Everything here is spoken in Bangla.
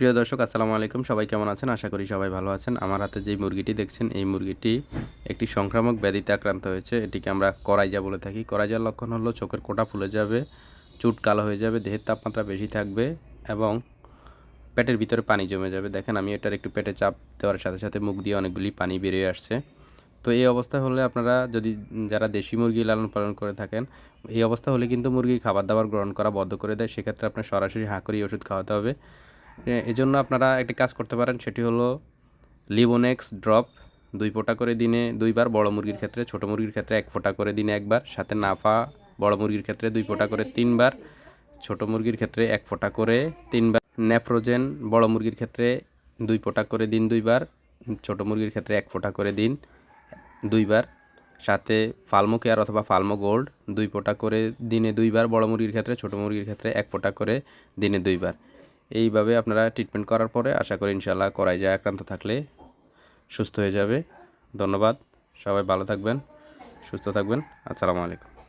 প্রিয় দর্শক, আসসালামু আলাইকুম। সবাই কেমন আছেন? আশা করি সবাই ভালো আছেন। আমার হাতে যেই মুরগিটি দেখছেন, এই মুরগিটি একটি সংক্রামক ব্যাধিতে আক্রান্ত হয়েছে। এটিকে আমরা করাইজা বলে থাকি। করাইজার লক্ষণ হলো চোখের কোটা ফুলে যাবে, চুট কালো হয়ে যাবে, দেহের তাপমাত্রা বেশি থাকবে এবং পেটের ভিতরে পানি জমে যাবে। দেখেন, আমি এটার একটু পেটে চাপ দেওয়ার সাথে সাথে মুখ দিয়ে অনেকগুলি পানি বেরিয়ে আসছে। তো এই অবস্থা হলে আপনারা যদি যারা দেশি মুরগি লালন পালন করে থাকেন, এই অবস্থা হলে কিন্তু মুরগি খাবার দাবার গ্রহণ করা বন্ধ করে দেয়। সেক্ষেত্রে আপনার সরাসরি হাঁ করেই ওষুধ খাওয়াতে হবে। এজন্য আপনারা একটি কাজ করতে পারেন, সেটি হলো লিবোনেক্স ড্রপ দুই ফোঁটা করে দিনে দুইবার, বড় মুরগির ক্ষেত্রে ছোট মুরগির ক্ষেত্রে এক ফোঁটা করে দিনে একবার, সাথে নাফা বড় মুরগির ক্ষেত্রে দুই ফোঁটা করে তিনবার, ছোট মুরগির ক্ষেত্রে এক ফোঁটা করে তিনবার ন্যাপ্রোজেন বড় মুরগির ক্ষেত্রে দুই ফোঁটা করে দিন দুইবার, ছোট মুরগির ক্ষেত্রে এক ফোঁটা করে দিন দুইবার, সাথে ফালমো কেয়ার অথবা ফালমো গোল্ড দুই ফোঁটা করে দিনে দুইবার, বড় মুরগির ক্ষেত্রে ছোট মুরগির ক্ষেত্রে এক ফোঁটা করে দিনে দুইবার। এইভাবে আপনারা ট্রিটমেন্ট করার পরে আশা করি ইনশাল্লাহ করাই যায়, আক্রান্ত থাকলে সুস্থ হয়ে যাবে। ধন্যবাদ, সবাই ভালো থাকবেন, সুস্থ থাকবেন। আসসালামু আলাইকুম।